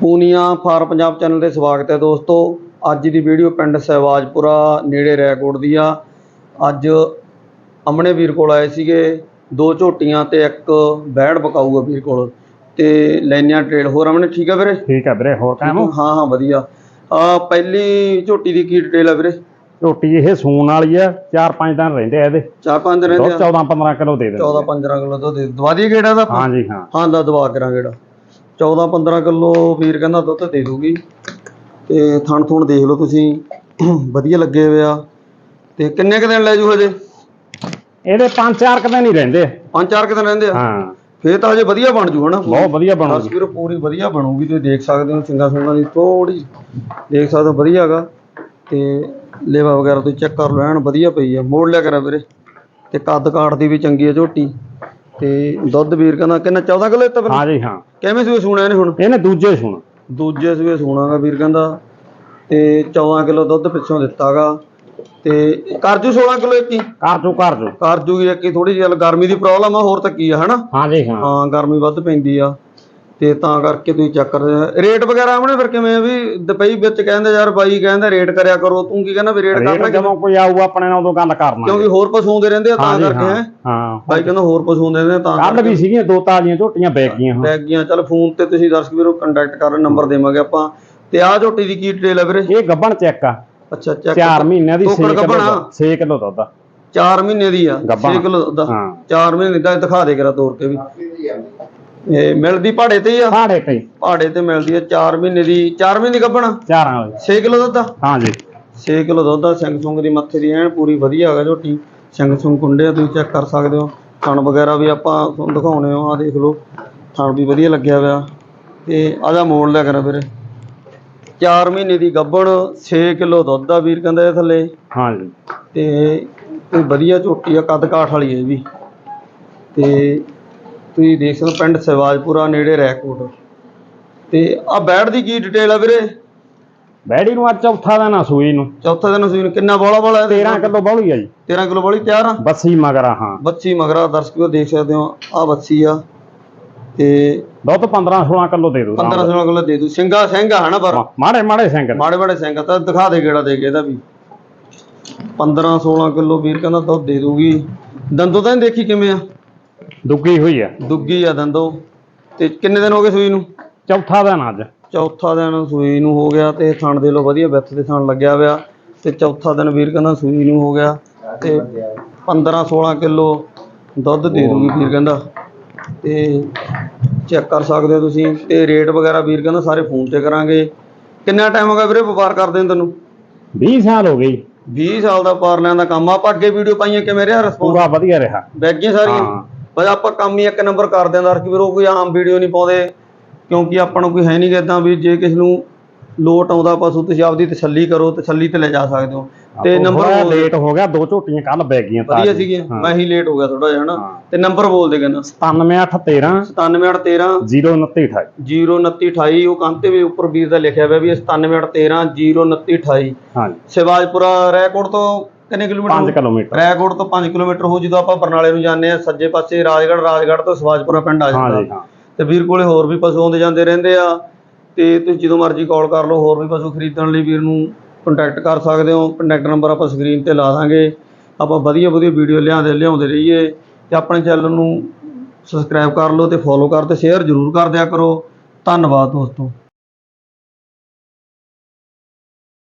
Punia for Punjab channel ਤੇ ਸਵਾਗਤ ਹੈ ਦੋਸਤੋ। ਅੱਜ ਦੀ ਵੀਡੀਓ ਪਿੰਡ ਸਹਿਵਾਜਪੁਰਾ ਨੇੜੇ ਰੈਕੋਟ ਦੀ ਆ। ਅੱਜ ਅਮਨੇ ਵੀਰ ਕੋਲ ਆਏ ਸੀਗੇ। ਦੋ ਝੋਟੀਆਂ ਤੇ ਇੱਕ ਬੈੜ ਬਕਾਊ ਆ ਵੀਰ ਕੋਲ ਤੇ ਲੈਣੀਆਂ ਟ੍ਰੇਡ। ਹੋਰ ਅਮਨੇ ਠੀਕ ਆ ਵੀਰੇ? ਠੀਕ ਹੈ ਵੀਰੇ ਹੋਰ ਕਾਇਮ ਹੋ? ਹਾਂ ਵਧੀਆ। ਆ ਪਹਿਲੀ ਝੋਟੀ ਦੀ ਕੀ ਡਿਟੇਲ ਆ ਵੀਰੇ? ਰੋਟੀ ਇਹ ਸੂਣ ਵਾਲੀ ਆ 4-5 ਦਿਨ ਰਹਿੰਦੇ ਆ ਇਹਦੇ। ਚਾਰ ਪੰਜ ਦਿਨ ਦੁੱਧ ਰਹਿੰਦੇ ਆ? 14-15 ਕਿਲੋ ਦੇ ਦੇ 14 15 ਕਿਲੋ ਦੁੱਧ ਦੇ ਦਵਾ ਦੀ ਕਿਹੜਾ ਦਾ ਹਾਂਜੀ ਹਾਂ। ਹਾਂ ਦਾ ਦਵਾ ਕਰਾਂ ਕਿਹੜਾ 14 15 ਕਿਲੋ ਵੀਰ ਕਹਿੰਦਾ ਦੁੱਧ ਦੇ ਦੂਗੀ। ਤੇ ਥਣ ਥੁਣ ਦੇਖ ਲਓ ਤੁਸੀਂ। ਵਧੀਆ ਲੱਗੇ ਹੋਏ ਆ। ਤੇ ਕਿੰਨੇ ਕੁ ਦਿਨ ਲੈ ਜੂ ਹਜੇ? ਇਹਦੇ 5-4 ਕੁ ਦਿਨ ਹੀ ਰਹਿੰਦੇ ਆ। ਪੰਜ ਚਾਰ ਕੁ ਦਿਨ ਰਹਿੰਦੇ ਆ? ਹਾਂ। ਫੇਰ ਤਾਂ ਹਜੇ ਵਧੀਆ ਬਣ ਜੂ ਹਨਾ। ਬਹੁਤ ਵਧੀਆ ਬਣੂਗੀ ਤਸਵੀਰ ਪੂਰੀ ਵਧੀਆ ਬਣੂਗੀ ਤੁਸੀਂ ਦੇਖ ਸਕਦੇ ਹੋ ਸਿੰਗਾ ਸੁੰਗਾ ਦੀ ਥੋੜੀ ਦੇਖ ਸਕਦੇ ਹੋ ਵਧੀਆ ਹੈਗਾ। ਤੇ ਲੇਵਾ ਵਗੈਰਾ ਤੁਸੀਂ ਚੈੱਕ ਕਰ ਐਨ ਵਧੀਆ ਪਈ ਆ। ਮੋੜ ਲਿਆ ਕਰਾ ਵੀਰੇ। ਤੇ ਕੱਦ ਕਾਠ ਦੀ ਵੀ ਚੰਗੀ ਆ ਝੋਟੀ। ਤੇ ਦੁੱਧ ਵੀਰ ਕਹਿੰਦਾ ਕਿੰਨਾ 14 ਕਿਲੋ ਦਿੱਤਾ ਪਹਿਲਾਂ ਹਾਂਜੀ ਹਾਂ। ਕਿਵੇਂ ਸੂਏ ਸੁਣਿਆ ਨੇ ਹੁਣ? ਇਹਨੇ ਦੂਜੇ ਸੂਣ। ਦੂਜੇ ਸੂਏ ਸੋਣਾਗਾ ਵੀਰ ਕਹਿੰਦਾ ਤੇ 14 ਕਿਲੋ ਦੁੱਧ ਪਿੱਛੋਂ ਦਿੱਤਾਗਾ ਤੇ ਕਰਜੂ 16 ਕਿਲੋ ਇੱਕ ਹੀ? ਘਰ ਚੋਂ ਕਰਜੂਗੀ ਇੱਕ ਹੀ ਥੋੜੀ ਜਿਹੀ ਗਰਮੀ ਦੀ ਪ੍ਰੋਬਲਮ ਆ ਹੋਰ ਤਾਂ ਕੀ ਆ ਹਨਾ? ਹਾਂਜੀ ਹਾਂ। ਹਾਂ ਗਰਮੀ ਵੱਧ ਪੈਂਦੀ ਆ। ਤੇ ਤਾਂ ਕਰਕੇ ਤੁਸੀਂ ਚੈੱਕ ਕਰ ਰੇਟ ਵਗੈਰਾ ਆਮਣੇ ਫਿਰ ਕਿਵੇਂ ਆ ਵੀ ਦੁਪਈ ਵਿੱਚ ਕਹਿੰਦੇ ਯਾਰ ਬਾਈ ਕਹਿੰਦਾ ਰੇਟ ਕਰਿਆ ਕਰੋ ਤੂੰ ਕੀ ਕਹਿੰਦਾ ਵੀ ਰੇਟ ਰੇਟ ਕਰਨਾ ਜਦੋਂ ਕੋਈ ਆਊ ਆਪਣੇ ਨਾਲ ਉਦੋਂ ਗੱਲ ਕਰਨਾ। ਕਿਉਂਕਿ ਹੋਰ ਪਸ਼ੂ ਆਉਂਦੇ ਰਹਿੰਦੇ ਆ ਤਾਂ ਹਾਂਜੀ ਕਰਕੇ ਹਾਂ ਹੈ? ਹਾਂ ਬਾਈ ਕਹਿੰਦਾ ਹੋਰ ਪਸ਼ੂ ਆਉਂਦੇ ਨੇ ਤਾਂ ਕੱਲ ਵੀ ਸੀਗੀਆਂ ਦੋ ਤਾਜ਼ੀਆਂ ਝੋਟੀਆਂ ਬੈਗ ਗਈਆਂ ਬੈਗ ਗਈਆਂ ਚੱਲ ਫੋਨ ਤੇ ਤੁਸੀਂ ਦਰਸ਼ਕ ਵੀਰੋ ਕੰਟੈਕਟ ਕਰ ਨੰਬਰ ਦੇਵਾਂਗੇ ਆਪਾਂ। ਤੇ ਆਹ ਝੋਟੀ ਦੀ ਕੀ ਡਿਟੇਲ ਆ ਵੀਰੇ? ਇਹ ਗੱਬਣ ਚੈੱਕ ਆ। ਅੱਛਾ ਚੈੱਕ 4 ਮਹੀਨਿਆਂ ਦੀ 6 ਟੋਕਰ ਕਿਲੋ ਗੱਭਣ ਆ? 6 ਕਿਲੋ ਦੁੱਧ ਆ। 4 ਮਹੀਨੇ ਦੀ ਆ ਗੱਭਣ। 6 ਕਿਲੋ ਦਾ ਹਾਂ। 4 ਮਹੀਨੇ ਦਾ ਦਿਖਾ ਦੇ ਕਰਾ ਤੋਰ ਕੇ ਵੀ। ਇਹ ਮਿਲਦੀ ਪਹਾੜੇ ਤੇ ਹੀ ਆ? ਸਾਢੇ ਤੇ ਪਹਾੜੇ ਤੇ ਮਿਲਦੀ ਆ 4 ਮਹੀਨੇ ਦੀ 4 ਮਹੀਨੇ ਦੀ ਗੱਭਣਾ ਚਾਰਾਂ ਵਾਲੀ। 6 ਕਿਲੋ ਦੁੱਧ ਆ? ਹਾਂਜੀ 6 ਕਿਲੋ ਦੁੱਧ ਆ ਸਿੰਘ ਸੁੰਗ ਦੀ ਮੱਥੇ ਦੀ ਐਨ ਪੂਰੀ ਵਧੀਆ ਹੈਗਾ ਝੋਟੀ। ਸਿੰਘ ਸੁੰਗ ਕੁੰਡੇ ਆ ਤੁਸੀਂ ਚੈੱਕ ਕਰ ਸਕਦੇ ਹੋ। ਥਣ ਵਗੈਰਾ ਵੀ ਆਪਾਂ ਤੁਹਾਨੂੰ ਦਿਖਾਉਣੇ ਆ ਦੇਖ ਲਓ। ਥਣ ਵੀ ਵਧੀਆ ਲੱਗਿਆ ਹੋਇਆ। ਤੇ ਆਜਾ ਮੋੜ ਲਿਆ ਕਰਾ ਵੀਰੇ 4 ਮਹੀਨੇ ਦੀ ਗੱਭਣ 6 ਕਿਲੋ ਦੁੱਧ ਆ ਵੀਰ ਕਹਿੰਦਾ ਇਹ ਥੱਲੇ। ਹਾਂਜੀ ਤੇ ਕੋਈ ਵਧੀਆ ਝੋਟੀ ਆ ਕੱਦ ਕਾਠ ਵਾਲੀ ਹੈ ਇਹ ਵੀ। ਤੇ ਤੁਸੀਂ ਦੇਖ ਸਕਦੇ ਹੋ ਪਿੰਡ ਸਿਵਾਜਪੁਰਾ ਨੇੜੇ ਰੈਕੋਟ। ਤੇ ਆ ਬੈੜ ਦੀ ਕੀ ਡਿਟੇਲ ਆ ਵੀਰੇ? ਬੈੜੀ ਨੂੰ ਅੱਜ ਚੌਥਾ ਦਿਨ ਆ ਸੂਈ ਨੂੰ। ਚੌਥਾ ਦਿਨ ਸੂਈ ਨੂੰ। ਕਿੰਨਾ ਬੋਲਾ ਬੋਲਾ 13 ਕਿਲੋ ਬੌਲੀ ਆ ਜੀ। 13 ਕਿਲੋ ਬੋਲੀ ਤਿਆਰ ਆ? ਬੱਸੀ ਮਗਰ ਆ ਹਾਂ। ਬੱਚੀ ਮਗਰਾ ਦਰਸ਼ਕ ਦੇਖ ਸਕਦੇ ਹੋ ਆ ਬੱਚੀ ਆ। ਤੇ ਦੁੱਧ 15 16 ਕਿਲੋ ਦੇ ਦੂ 15 16 ਕਿਲੋ ਦੇ ਦੂ ਸਿੰਘਾ ਸਿੰਘਾ ਹਨਾ ਪਰ? ਮਾੜੇ ਮਾੜੇ ਸਿੰਘ ਮਾੜੇ ਮਾੜੇ ਸਿੰਘ ਆ ਤਾਂ ਦਿਖਾ ਦੇ ਗੇੜਾ ਦੇ ਕੇ ਇਹਦਾ ਵੀ। 15 16 ਕਿਲੋ ਵੀਰ ਕਹਿੰਦਾ ਦੁੱਧ ਦੇ ਦੂਗੀ। ਦੰਦੋਂ ਤਾਂ ਦੇਖੀ ਕਿਵੇਂ ਆ? ਦੁੱਗੀ ਹੋਈ ਆ। ਦੁੱਗੀ ਆ ਦੰਦੋਂ। ਤੇ ਕਿੰਨੇ ਦਿਨ ਹੋ ਗਏ ਸੂਈ ਨੂੰ? ਚੌਥਾ ਦਿਨ ਅੱਜ। ਚੌਥਾ ਦਿਨ ਸੂਈ ਨੂੰ ਹੋ ਗਿਆ ਤੇ ਥਣ ਦੇ ਲੋ ਵਧੀਆ ਵਿੱਥ ਦੇ ਥਣ ਲੱਗਿਆ ਹੋਇਆ। ਤੇ ਚੌਥਾ ਦਿਨ ਵੀਰ ਕਹਿੰਦਾ ਸੂਈ ਨੂੰ ਹੋ ਗਿਆ। ਤੇ 15 16 ਕਿਲੋ ਦੁੱਧ ਦੇ ਦੂਗੀ ਵੀਰ ਕਹਿੰਦਾ। ਤੇ ਚੈੱਕ ਕਰ ਸਕਦੇ ਹੋ ਤੁਸੀਂ। ਤੇ ਰੇਟ ਵਗੈਰਾ ਵੀਰ ਕਹਿੰਦਾ ਸਾਰੇ ਫੋਨ ਤੇ ਕਰਾਂਗੇ। ਕਿੰਨਾ ਟਾਈਮ ਹੋ ਗਿਆ ਵੀਰੇ ਵਪਾਰ ਕਰਦੇ ਨੂੰ ਤੈਨੂੰ? 20 ਸਾਲ ਹੋ ਗਈ 20 ਸਾਲ ਦਾ ਪਾਰਲਿਆਂ ਦਾ ਕੰਮ ਆ ਆਪਾਂ ਅੱਗੇ ਵੀਡੀਓ ਪਾਈਆਂ ਕਿਵੇਂ ਰਿਹਾ ਰਿਸਪੌਂਸ ਪੂਰਾ ਵਧੀਆ ਰਿਹਾ। ਬੈਗੀਆਂ ਸਾਰੀਆਂ? ਹਾਂ। ਬਸ ਆਪਾਂ ਕੰਮ ਹੀ ਇੱਕ ਨੰਬਰ ਕਰ ਦਿਆਂ ਦਰਸ਼ਕ ਵੀਰੋ ਕੋਈ ਆਮ ਵੀਡੀਓ ਨਹੀਂ ਪਾਉਂਦੇ ਕਿਉਂਕਿ ਆਪਾਂ ਨੂੰ ਕੋਈ ਹੈ ਨਹੀਂ ਇਦਾਂ ਵੀ ਜੇ ਕਿਸ ਨੂੰ ਲੋਟ ਆਉਂਦਾ ਪਸ਼ੂ ਤੁਸੀਂ ਆਪਦੀ ਤਸੱਲੀ ਕਰੋ ਤਸੱਲੀ ਤੇ ਲੈ ਜਾ ਸਕਦੇ ਹੋ। ਤੇ ਨੰਬਰ ਲੇਟ ਹੋ ਗਿਆ ਦੋ ਝੋਟੀਆਂ ਕੱਲ ਬੈ ਗਈਆਂ ਵਧੀਆ ਸੀਗੀਆਂ ਮੈਂ ਹੀ ਲੇਟ ਹੋ ਗਿਆ ਥੋੜਾ ਜਿਹਾ ਹਨਾ? ਹਾਂ। ਤੇ ਨੰਬਰ ਬੋਲ ਦੇ ਕਹਿੰਦਾ। 97813 97813 02928 02928 ਉਹ ਕੰਨ ਤੇ ਵੀ ਉੱਪਰ ਵੀਰ ਦਾ ਲਿਖਿਆ ਹੋਇਆ ਵੀ ਇਹ 97813 02928 ਹਾਂਜੀ। ਸਿਵਾਜਪੁਰਾ ਰੈਕੋਰਡ ਤੋਂ ਕਿੰਨੇ ਕਿਲੋਮੀਟਰ 5 ਕਿਲੋਮੀਟਰ। ਰੈਕੋਰਡ ਤੋਂ 5 ਕਿਲੋਮੀਟਰ ਹੋ ਜਦੋਂ ਆਪਾਂ ਬਰਨਾਲੇ ਨੂੰ ਜਾਂਦੇ ਆ ਸੱਜੇ ਪਾਸੇ ਰਾਜਗੜ੍ਹ ਰਾਜਗੜ੍ਹ ਤੋਂ ਸਿਵਾਜਪੁਰਾ ਪਿੰਡ ਆ ਜਾਂਦਾ। ਤੇ ਵੀਰ ਕੋਲੇ ਹੋਰ ਵੀ ਪਸ਼ੂ ਆਉਂਦੇ ਜਾਂਦੇ ਰਹਿੰਦੇ ਆ। ਤੇ ਤੁਸੀਂ ਜਦੋਂ ਮਰਜ਼ੀ ਕਾਲ ਕਰ ਲਓ ਹੋਰ ਵੀ ਪਸ਼ੂ ਖਰੀਦਣ ਲਈ ਵੀਰ ਨੂੰ ਕੰਟੈਕਟ ਕਰ ਸਕਦੇ ਹੋ। ਕੰਟੈਕਟ ਨੰਬਰ ਆਪਾਂ ਸਕਰੀਨ ਤੇ ਲਾ ਦਾਂਗੇ। ਆਪਾਂ ਵਧੀਆ ਵਧੀਆ ਵੀਡੀਓ ਲਿਆਉਂਦੇ ਲਿਆਉਂਦੇ ਰਹੀਏ। ਤੇ ਆਪਣੇ ਚੈਨਲ ਨੂੰ ਸਬਸਕ੍ਰਾਈਬ ਕਰ ਲਓ ਤੇ ਫੋਲੋ ਕਰ ਤੇ ਸ਼ੇਅਰ ਜ਼ਰੂਰ ਕਰ ਦਿਆ ਕਰੋ। ਧੰਨਵਾਦ ਦੋਸਤੋ।